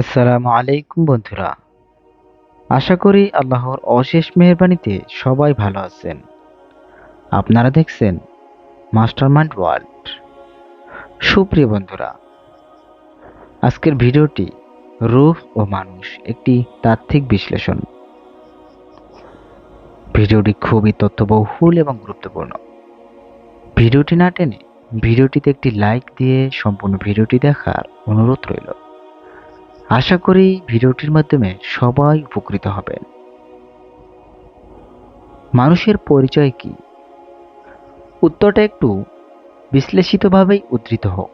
আসসালামু আলাইকুম বন্ধুরা। আশা করি আল্লাহর অশেষ মেহরবানিতে সবাই ভালো আছেন। আপনারা দেখছেন মাস্টারমাইন্ড ওয়ার্ল্ড। সুপ্রিয় বন্ধুরা, আজকের ভিডিওটি রূহ ও মানুষ একটি তাত্ত্বিক বিশ্লেষণ। ভিডিওটি খুবই তথ্যবহুল এবং গুরুত্বপূর্ণ। ভিডিওটি না টেনে ভিডিওটিতে একটি লাইক দিয়ে সম্পূর্ণ ভিডিওটি দেখার অনুরোধ রইল। আশা করি ভিডিওটির মাধ্যমে সবাই উপকৃত হবেন। মানুষের পরিচয় কি? উত্তরটা একটু বিশ্লেষিতভাবেই উদ্ধৃত হোক।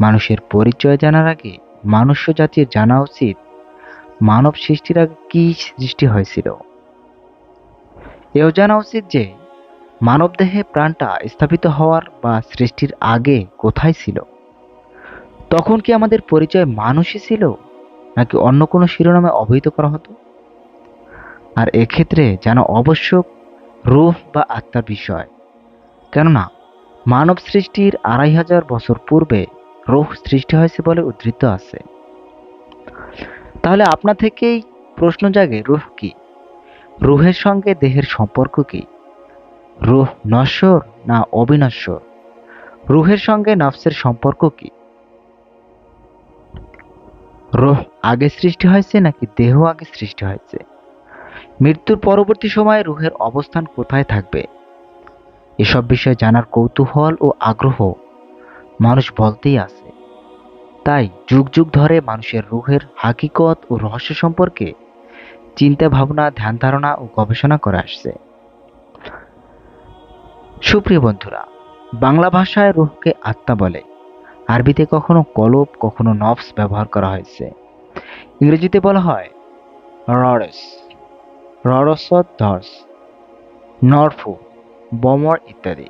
মানুষের পরিচয় জানার আগে মনুষ্য জাতির জানা উচিত মানব সৃষ্টির আগে কি সৃষ্টি হয়েছিল। এও জানা উচিত যে মানবদেহে প্রাণটা স্থাপিত হওয়ার বা সৃষ্টির আগে কোথায় ছিল। তখন কি আমাদের পরিচয় মানুষই ছিল? নাকি অন্য কোনো শিরোনামে অবহিত করা হতো? আর এক্ষেত্রে যেন অবশ্যক রূহ বা আত্মার বিষয়। কেননা, মানব সৃষ্টির আড়াই হাজার বছর পূর্বে রূহ সৃষ্টি হয়েছে বলে উদ্ধৃত আছে। তাহলে আপনা থেকেই প্রশ্ন জাগে রুহ কি? রুহের সঙ্গে দেহের সম্পর্ক কি? রুহ নশ্বর না অবিনশ্বর? রুহের সঙ্গে নফসের সম্পর্ক কি? রোহ আগে সৃষ্টি হয়েছে নাকি দেহ আগে সৃষ্টি হয়েছে? মৃত্যুর পরবর্তী সময়ে রুহের অবস্থান কোথায় থাকবে? এসব বিষয়ে জানার কৌতূহল ও আগ্রহ মানুষ বলতেই আছে। তাই যুগ যুগ ধরে মানুষের রুহের হাকিকত ও রহস্য সম্পর্কে চিন্তা ভাবনা, ধ্যান ধারণা ও গবেষণা করে আসছে। সুপ্রিয় বন্ধুরা, বাংলা ভাষায় রুহকে আত্মা বলে। আরবিতে কখনো কলব, কখনো নফস ব্যবহার করা হয়েছে। ইংরেজিতে বলা হয় ররস, ররসত ধর্স নরফু, বমর ইত্যাদি।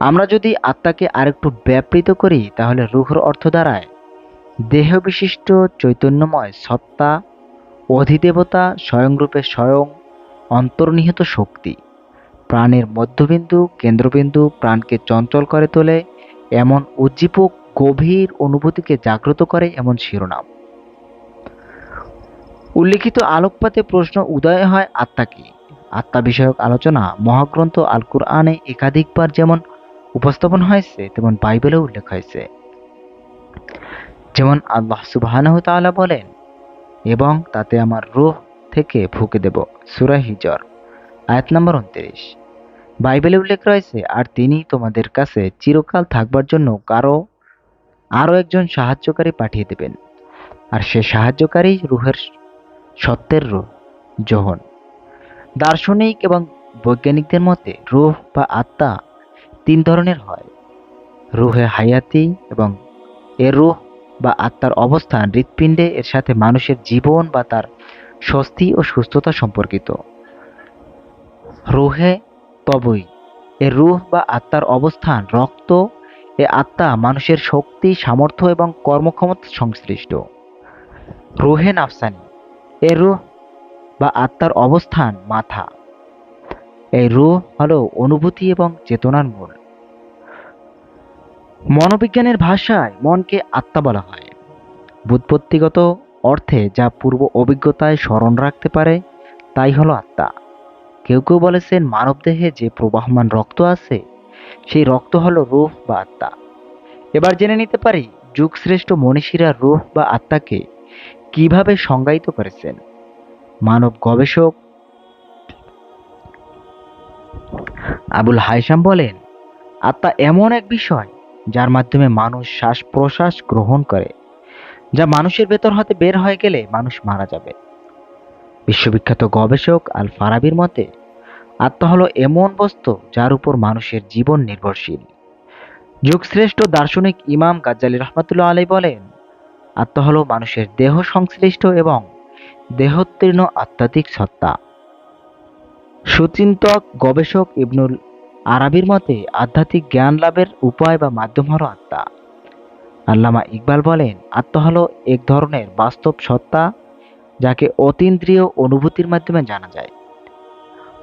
আমরা যদি আত্মাকে আরেকটু ব্যাপৃত করি, তাহলে রুহর অর্থ দ্বারায় দেহ বিশিষ্ট চৈতন্যময় সত্তা, অধিদেবতা স্বয়ংরূপে স্বয়ং অন্তর্নিহিত শক্তি। প্রাণের মধ্যবিন্দু, কেন্দ্রবিন্দু প্রাণকে চঞ্চল করে তোলে এমন উজ্জীবক গভীর অনুভূতিকে জাগ্রত করে এমন শিরোনাম। উল্লিখিত আলোকপাতে প্রশ্ন উদয় হয় আত্মা কি? আত্মা বিষয়ক আলোচনা, মহাগ্রন্থ আল কুরআনে একাধিকবার যেমন উপস্থাপন হয়েছে, তেমন বাইবেলেও উল্লেখ হয়েছে। যেমন আল্লাহ সুবাহানহ তাআলা বলেন, এবং তাতে আমার রুহ থেকে ফুকে দেব। সুরা হিজর, আয়াত নম্বর উনত্রিশ। বাইবেলে উল্লেখ রয়েছে, আর তিনি তোমাদের কাছে চিরকাল থাকবার জন্য কারও, আরও একজন সাহায্যকারী পাঠিয়ে দেবেন। আর সে সাহায্যকারী রুহের সত্যের রূহ জোহন দার্শনিক এবং বৈজ্ঞানিকদের মতে রুহ বা আত্মা তিন ধরনের হয়। রুহে হায়াতি এবং এর রুহ বা আত্মার অবস্থান হৃৎপিণ্ডে, এর সাথে মানুষের জীবন বা তার স্বস্তি ও সুস্থতা সম্পর্কিত। রুহে তবই এর রুহ বা আত্মার অবস্থান, রক্ত এ আত্মা মানুষের শক্তি, সামর্থ্য এবং কর্মক্ষমতা সংশ্লিষ্ট। রুহে নাফসানি, এ রুহ বা আত্মার অবস্থান মাথা। এই রুহ হলো অনুভূতি এবং চেতনার মূল। মনোবিজ্ঞানের ভাষায় মনকে আত্মা বলা হয়। বুৎপত্তিগত অর্থে যা পূর্ব অভিজ্ঞতায় স্মরণ রাখতে পারে, তাই হলো আত্মা। কেউ কেউ বলেছেন মানবদেহে যে প্রবাহমান রক্ত আছে, সেই রক্ত হলো রুহ বা আত্মা। এবার জেনে নিতে পারি যুগশ্রেষ্ঠ মনীষীরা রুহ বা আত্মাকে কীভাবে সংজ্ঞায়িত করেছেন। মানব গবেষক আবুল হাইসাম বলেন, আত্মা এমন এক বিষয় যার মাধ্যমে মানুষ শ্বাস প্রশ্বাস গ্রহণ করে, যা মানুষের ভেতর হতে বের হয়ে গেলে মানুষ মারা যাবে। বিশ্ববিখ্যাত গবেষক আল ফারাবির মতে, আত্মা হলো এমন বস্তু যার উপর মানুষের জীবন নির্ভরশীল। যুগশ্রেষ্ঠ দার্শনিক ইমাম গাজ্জালি রহমতুল্লাহ আলাই বলেন, আত্মা হলো মানুষের দেহ সংশ্লিষ্ট এবং দেহোত্তীর্ণ আধ্যাত্মিক সত্তা। সুচিন্তক গবেষক ইবনুল আরবির মতে, আধ্যাত্মিক জ্ঞান লাভের উপায় বা মাধ্যম হলো আত্মা। আল্লামা ইকবাল বলেন, আত্মা হলো এক ধরনের বাস্তব সত্তা যাকে অতীন্দ্রিয় অনুভূতির মাধ্যমে জানা যায়।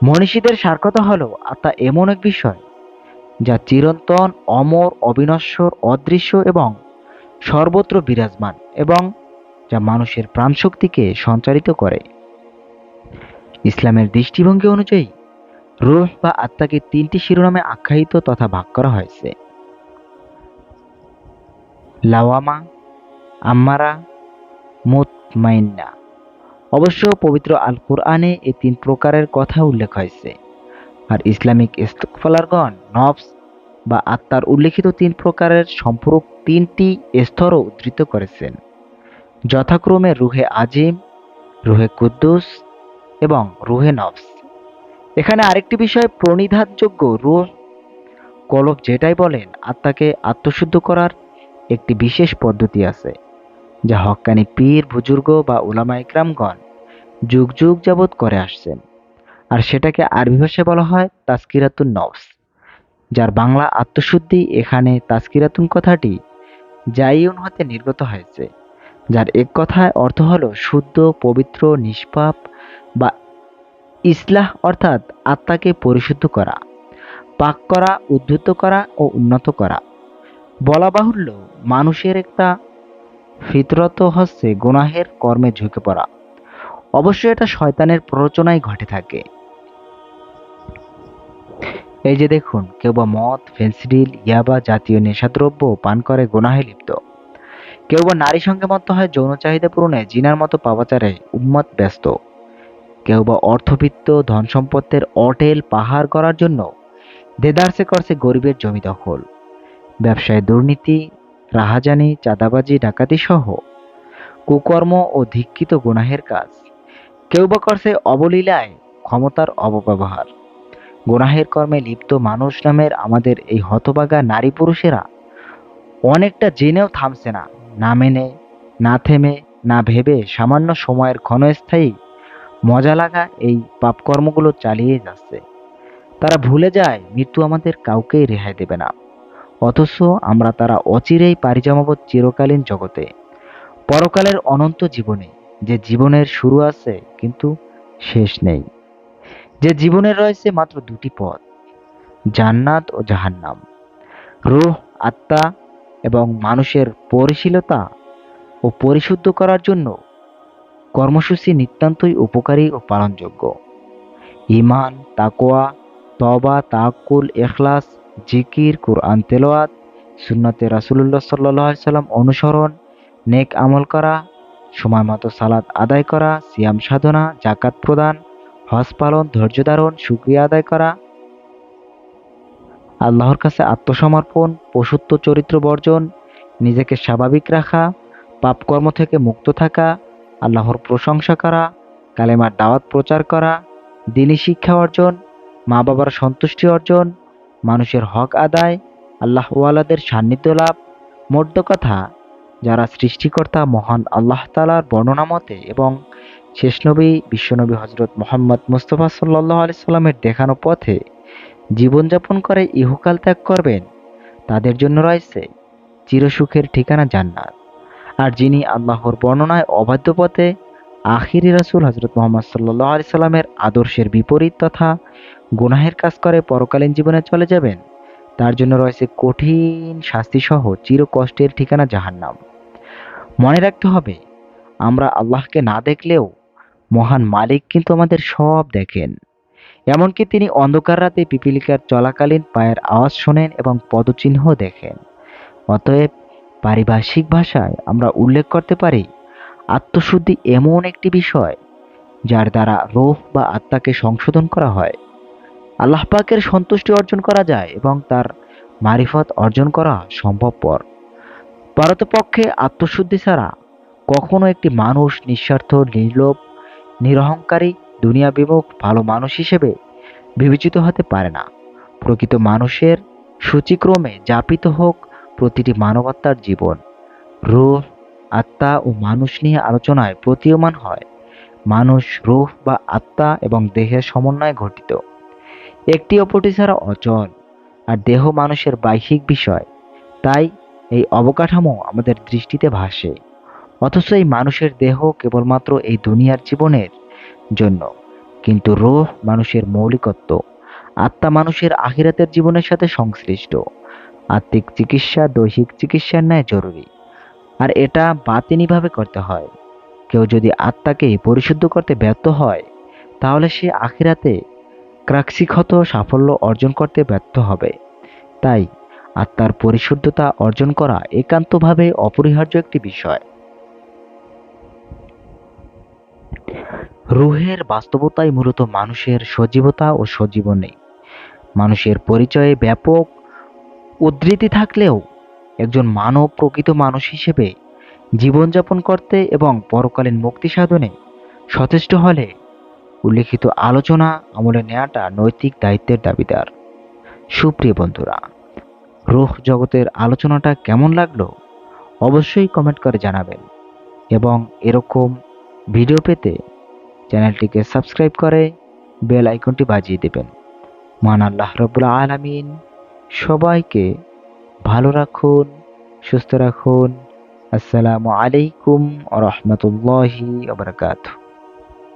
মনীষীদের সার্কতা হলো, আত্মা এমন এক বিষয়, যা চিরন্তন, অমর, অবিনশ্বর, অদৃশ্য এবং সর্বত্র বিরাজমান এবং যা মানুষের প্রাণশক্তিকে সঞ্চারিত করে। ইসলামের দৃষ্টিভঙ্গি অনুযায়ী, রুহ বা আত্মাকে তিনটি শিরোনামে আখ্যায়িত তথা ভাগ করা হয়েছে। লাওয়ামা, আম্মারা, মুতমাইন্না। অবশ্য পবিত্র আল কোরআনে এই তিন প্রকারের কথা উল্লেখ হয়েছে। আর ইসলামিক ইস্তফলারগণ নফস বা আত্মার উল্লেখিত তিন প্রকারের সম্পর্ক তিনটি স্তরও উদ্ধৃত করেছেন। যথাক্রমে রুহে আজিম, রুহে কুদ্দুস এবং রুহে নফস। এখানে আরেকটি বিষয় প্রণিধানযোগ্য রুহ। কলব যেটাই বলেন, আত্মাকে আত্মশুদ্ধ করার একটি বিশেষ পদ্ধতি আছে। যা হক্কানি পীর, বুজুর্গ বা উলামা ইকরামগণ যুগ যুগ যাবৎ করে আসছেন। আর সেটাকে আরবি ভাষায় বলা হয় তাস্কিরাতুন নফস যার বাংলা আত্মশুদ্ধি এখানে তাস্কিরাতুন কথাটি জাইউন হতে নির্গত হয়েছে, যার এক কথায় অর্থ হলো শুদ্ধ, পবিত্র, নিষ্পাপ বা ইসলাহ, অর্থাৎ আত্মাকে পরিশুদ্ধ করা, পাক করা, উদ্ধৃত করা ও উন্নত করা। বলা বাহুল্য, মানুষের একটা ফিতরত হচ্ছে গুনাহের কর্মে ঝুঁকে পড়া। অবশ্য এটা শয়তানের প্ররোচনায় ঘটে থাকে। এই যে দেখুন, কেউ বা মদ, ফেন্সিডিল, ইয়াবা জাতীয় নেশাদ্রব্য পান করে গুনাহে লিপ্ত। কেউ বা নারী সঙ্গে মত্ত হয় যৌন চাহিদা পূরণে, জিনার মতো পাপাচারে উন্মত ব্যস্ত। কেউ বা অর্থবিত্ত ধন সম্পত্তির অটেল পাহাড় করার জন্য দেদারসে করছে গরিবের জমি দখল। ব্যবসায় দুর্নীতি রাহাজানি, চাঁদাবাজি, ডাকাতি সহ কুকর্ম ও ধিক্ষিত গুনাহের কাজ। কেউ বা করছে অবলীলায় ক্ষমতার অপব্যবহার। গুনাহের কর্মে লিপ্ত মানুষ নামের আমাদের এই হতবাগা নারী পুরুষেরা অনেকটা জেনেও থামছে না। না মেনে, না থেমে, না ভেবে সামান্য সময়ের ক্ষণস্থায়ী মজা লাগা এই পাপকর্মগুলো চালিয়ে যাচ্ছে। তারা ভুলে যায়, মৃত্যু আমাদের কাউকেই রেহাই দেবে না। অথচ আমরা তারা অচিরেই পাড়ি জমাবো চিরকালীন জগতে। পরকালের অনন্ত জীবনে যে জীবনের শুরু আছে কিন্তু শেষ নেই। যে জীবনের রয়েছে মাত্র দুটি পথ, জান্নাত ও জাহান্নাম। রুহ, আত্মা এবং মানুষের পরিশীলতা ও পরিশুদ্ধ করার জন্য কর্মসূচি নিতান্তই উপকারী ও পালনযোগ্য। ইমান তাকোয়া তবা তাকুল এখলাস জিকির, কোরআন তেলোয়াত সুন্নতে রাসুল্লাহ সাল্লাহ সাল্লাম অনুসরণ, নেক আমল করা, সময় মতো সালাদ আদায় করা, সিয়াম সাধনা জাকাত প্রদান, হজ পালন, ধৈর্য ধারণ সুক্রিয়া আদায় করা। আল্লাহর কাছে আত্মসমর্পণ, পশুত্ব চরিত্র বর্জন, নিজেকে স্বাভাবিক রাখা, পাপকর্ম থেকে মুক্ত থাকা, আল্লাহর প্রশংসা করা, কালেমার দাওয়াত প্রচার করা, দিনী শিক্ষা অর্জন মা বাবার সন্তুষ্টি অর্জন মানুষের হক আদায়, আল্লাহওয়ালাদের সান্নিধ্য লাভ মধ্য কথা। যারা সৃষ্টিকর্তা মহান আল্লাহ তালার বর্ণনা মতে এবং শেষ নবী, বিশ্বনবী হজরত মোহাম্মদ মুস্তফা সাল্লাহ আলি সাল্লামের দেখানো পথে জীবনযাপন করে ইহুকাল ত্যাগ করবেন, তাদের জন্য রয়েছে চিরসুখের ঠিকানা জান্নাত। আর যিনি আল্লাহর বর্ণনায় অবাধ্য পথে আখিরি রাসুল হজরত মোহাম্মদ সাল্লাহ আলি সাল্লামের আদর্শের বিপরীত তথা গুনাহের কাজ করে পরকালীন জীবনে চলে যাবেন, তার জন্য রয়েছে কঠিন শাস্তিসহ চির কষ্টের ঠিকানা জাহান্নাম। মনে রাখতে হবে, আমরা আল্লাহকে না দেখলেও মহান মালিক কিন্তু আমাদের সব দেখেন। এমনকি তিনি অন্ধকার রাতে পিপিলিকার চলাকালীন পায়ের আওয়াজ শোনেন এবং পদচিহ্ন দেখেন। অতএব পারিভাষিক ভাষায় আমরা উল্লেখ করতে পারি আত্মশুদ্ধি এমন একটি বিষয় যার দ্বারা রোহ বা আত্মাকে সংশোধন করা হয়। আল্লাহ পাকের সন্তুষ্টি অর্জন করা যায় এবং তার মারিফত অর্জন করা সম্ভবপর। পারতপক্ষে আত্মশুদ্ধি ছাড়া কখনো একটি মানুষ নিঃস্বার্থ, নির্লোভ, নিরহংকারী দুনিয়া বিমুখ ভালো মানুষ হিসেবে বিবেচিত হতে পারে না। প্রকৃত মানুষের সূচিক্রমে যাপিত হোক প্রতিটি মানবাত্মার জীবন। রূহ আত্মা ও মানুষ নিয়ে আলোচনায় প্রতীয়মান হয়। মানুষ রূহ বা আত্মা এবং দেহের সমন্বয়ে ঘটিত একটি অপরটি ছাড়া অচল আর দেহ মানুষের বাহ্যিক বিষয়। তাই এই অবকাঠামো আমাদের দৃষ্টিতে ভাসে। অথচ এই মানুষের দেহ কেবলমাত্র এই দুনিয়ার জীবনের জন্য। কিন্তু রোহ মানুষের মৌলিকত্ব, আত্মা মানুষের আখিরাতের জীবনের সাথে সংশ্লিষ্ট। আত্মিক চিকিৎসা দৈহিক চিকিৎসার ন্যায় জরুরি। আর এটা বাতিনিভাবে করতে হয়। কেউ যদি আত্মাকে পরিশুদ্ধ করতে ব্যর্থ হয়, তাহলে সে আখিরাতে ক্রাক্সিক্ষত সাফল্য অর্জন করতে ব্যর্থ হবে। তাই আত্মার পরিশুদ্ধতা অর্জন করা একান্তভাবে অপরিহার্য একটি বিষয়। রুহের বাস্তবতাই মূলত মানুষের সজীবতা ও সজীবনী। মানুষের পরিচয়ে ব্যাপক উদ্ধৃতি থাকলেও একজন মানব প্রকৃত মানুষ হিসেবে জীবনযাপন করতে এবং পরকালীন মুক্তি সাধনে সচেষ্ট হলে উল্লেখিত আলোচনা আমলে নেওয়াটা নৈতিক দায়িত্বের দাবিদার। সুপ্রিয় বন্ধুরা, রুহ জগতের আলোচনাটা কেমন লাগল অবশ্যই কমেন্ট করে জানাবেন এবং এরকম ভিডিও পেতে চ্যানেলটিকে সাবস্ক্রাইব করে বেল আইকনটি বাজিয়ে দেবেন। মান আল্লাহ রবুল্লা আলমিন সবাইকে ভালো রাখুন সুস্থ রাখুন। আসসালামু আলাইকুম রহমতুল্লাহি আবরকাত